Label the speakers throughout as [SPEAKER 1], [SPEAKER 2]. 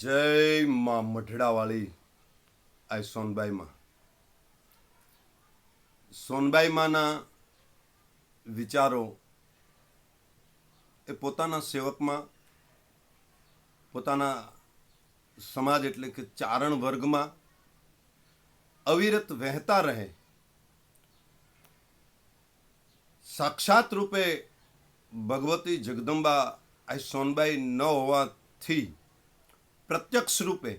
[SPEAKER 1] જય માં મઢડાવાળી આ સોનબાઈ માં સોનબાઈ માના વિચારો એ પોતાના સેવકમાં, પોતાના સમાજ એટલે કે ચારણ વર્ગમાં અવિરત વહેતા રહે. સાક્ષાત રૂપે ભગવતી જગદંબા આ સોનબાઈ ન હોવાથી પ્રત્યક્ષ રૂપે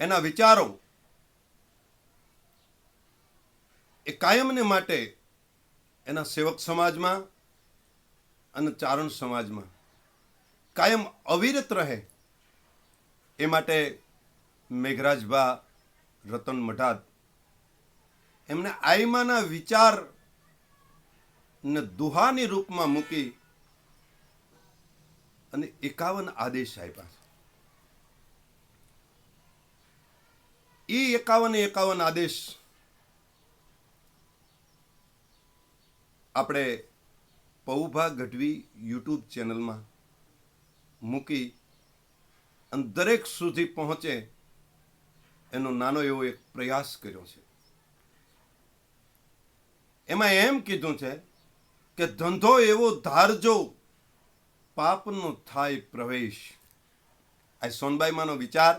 [SPEAKER 1] એના વિચારો એ કાયમને માટે એના સેવક સમાજમાં અને ચારણ સમાજમાં. કાયમ અવિરત રહે એ માટે મેઘરાજભા, રતન મઢાદ એમને આઈમાના વિચાર ને દુહાની રૂપમાં મૂકી અને એકાવન આદેશ આપ્યા એ એકાવન એકાવન આદેશ આપણે પૌભા ગઢવી યુટ્યુબ ચેનલમાં મૂકી અને દરેક સુધી પહોંચે એનો નાનો એવો એક પ્રયાસ કર્યો છે એમાં એમ કીધું છે કે ધંધો એવો ધારજો પાપનો થાય પ્રવેશ આ સોનબાઈમાંનો વિચાર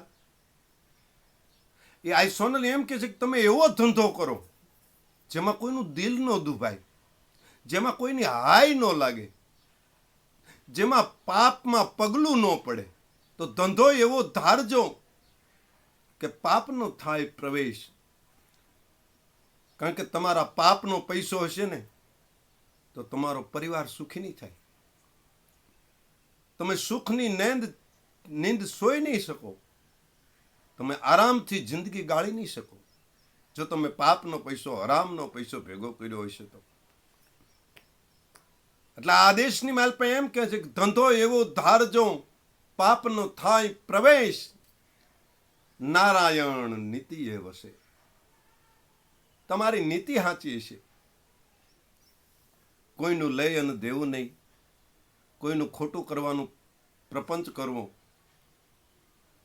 [SPEAKER 1] એ આ સોનલ એમ કે છે કે તમે એવો ધંધો કરો, જેમાં કોઈનું દિલ ન દુભાય, જેમાં કોઈની હાય ન લાગે, જેમાં પાપમાં પગલું ન પડે, તો ધંધો એવો ધારજો કે પાપનો થાય પ્રવેશ. કારણ કે તમારા પાપનો પૈસો હશે ને, તો તમારો પરિવાર સુખી નહીં થાય. તમે સુખની નેંદ, નીંદ સોઈ નહીં શકો. તમે આરામથી જિંદગી ગાળી નહીં શકો. જો તમે પાપનો પૈસો, હરામનો પૈસો ભેગો કર્યો હશે તો. એટલે આદેશની માલ પણ એમ કહે છે કે ધંધો એવો ધારજો પાપનો થાય પ્રવેશ, નારાયણ નીતિ એ વસે. તમારી નીતિ સાચી હશે. કોઈનું લઈ અને દેવું નહીં. કોઈનું ખોટું કરવાનું પ્રપંચ કરવો.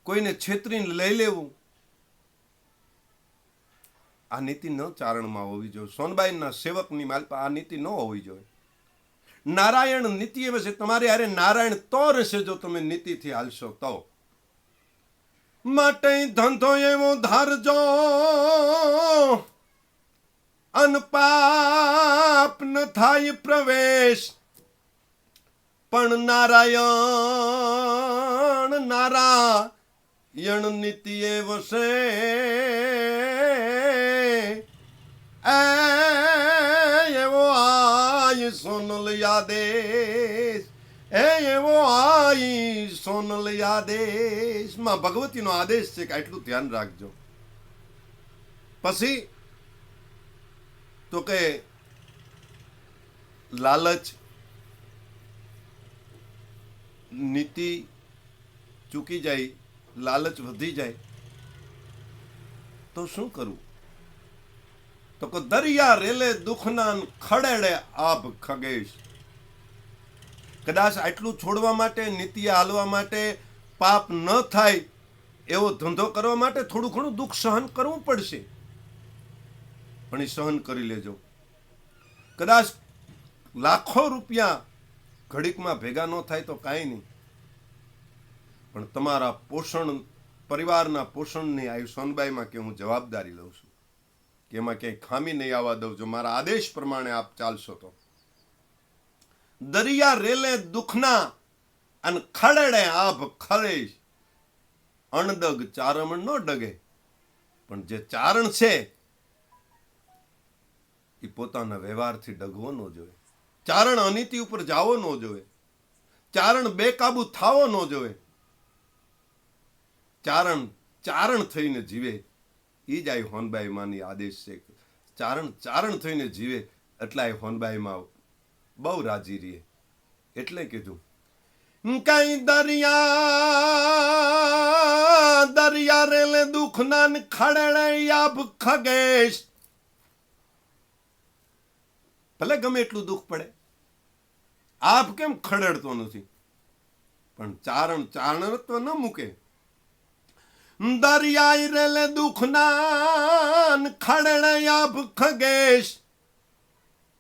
[SPEAKER 1] કોઈને છેતરીને લઈ લેવું. આ નીતિ ન ચારણમાં હોવી જોઈએ. સોનબાઈના સેવકની માલપા આ નીતિ ન હોવી જોઈએ. નારાયણ નીતિ એમ છે, તમારે અરે નારાયણ તો રહેશે જો તમે નીતિથી હાલશો તો. માટે ધંધો એવો ધારજો. અનપાપ ન થાય પ્રવેશ. પણ નારાયણ નારાયણ નીતિએ વસે. એવો આય સોનલ આદેશ એ, એવો આય સોનલ યાદેશ. માં ભગવતીનો આદેશ છે કે આટલું ધ્યાન રાખજો. પછી તો કે લાલચ નીતિ ચૂકી જાય. લાલચ વધી જાય, તો શું કરવું તો કે દરિયા રેલે દુખના ખડેડે આભ ખગેશ. કદાચ આટલું છોડવા માટે, નીતિ હાલવા માટે પાપ ન થાય, એવો ધંધો કરવા માટે થોડું ઘણું દુઃખ સહન કરવું પડશે. પણ એ સહન કરી લેજો. કદાચ લાખો રૂપિયા ઘડીકમાં ભેગા ન થાય તો કાંઈ નહીં. પણ તમારા પોષણ, પરિવારના પોષણની આયુ સોનબાઈમાં કે હું જવાબદારી લઉં છું કે એમાં ક્યાંય ખામી નહીં આવવા દઉં, જો મારા આદેશ પ્રમાણે આપ ચાલશો તો. દરિયા રેલે દુખના અને ખડેડે આભ ખરેશ અણદગ ચારમણ ન ડગે. પણ જે ચારણ છે, એ પોતાના વ્યવહારથી ડગવો ન જોઈએ ચારણ અનીતિ ઉપર જાવો ન જોઈએ ચારણ બેકાબુ થાવો ન જોઈએ ચારણ ચારણ થઈને જીવે. એ જ આ હોનબાઈ માની આદેશ છે ચારણ ચારણ થઈને જીવે એટલા એ હોનબાઈમાં બહુ રાજી રહીએ એટલે કીધું, કઈ દરિયા દરિયા રેલે દુખના ખડેડે યાબ ખગેશ. ભલે ગમે એટલું દુઃખ પડે, આપ કેમ ખડેડતો નથી? પણ ચારણ ચારણત્વ ન મૂકે. દરિયાઈ રેલે દુખનાન ખડણ આભ ખગેશ.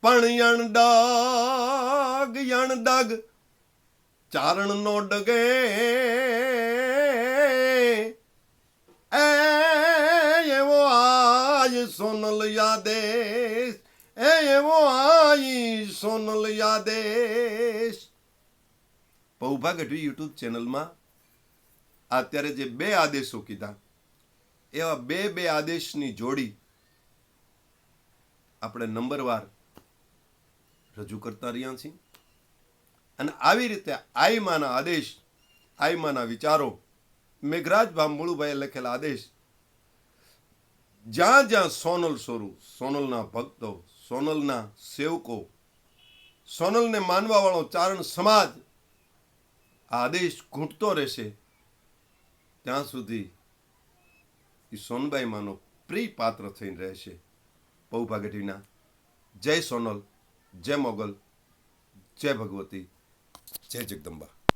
[SPEAKER 1] પણ યણડગ યણડગ ચારણ નો ડગે. એવો આય સોનલ યાદેશ, એ એવો આઈ સોનલ યાદેશ. પૌભા ગઢવી યુટ્યુબ ચેનલમાં અત્યારે જે બે આદેશો કીધા, એવા બે બે આદેશની જોડી આપણે નંબરવાર રજૂ કરતા રહ્યા છીએ. અને આવી રીતે આઈમાના આદેશ આઈમાના વિચારો, મેઘરાજ ભાંભળુભાઈએ લખેલા આદેશ, જ્યાં જ્યાં સોનલ સોરું સોનલના ભક્તો, સોનલના સેવકો, સોનલને માનવાવાળો ચારણ સમાજ, આ આદેશ ઘૂંટતો રહેશે. ત્યાં સુધી એ સોનબાઈ માનો પ્રિય પાત્ર થઈને રહેશે પૌભા ગઢવીના જય સોનલ, જય મોગલ, જય ભગવતી, જય જગદંબા.